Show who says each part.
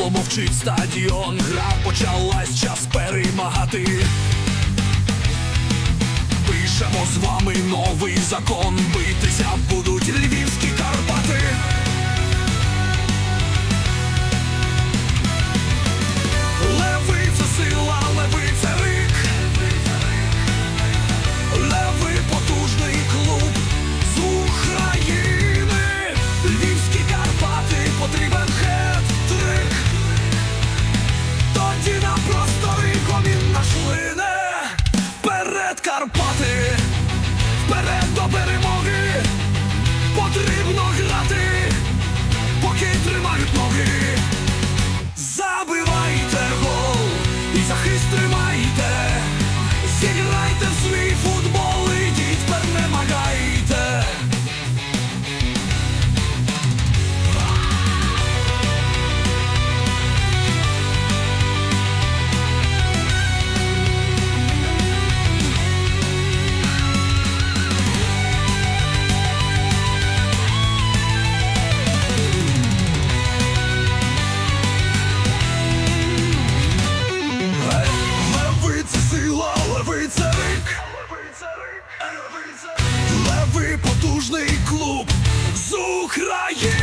Speaker 1: Навколо мовчить стадіон, гра почалась час перемагати. Пишемо з вами новий закон, битися. тоді на нашлине Перед Карпати, вперед до перемоги. Потрібно грати. потужний клуб з України.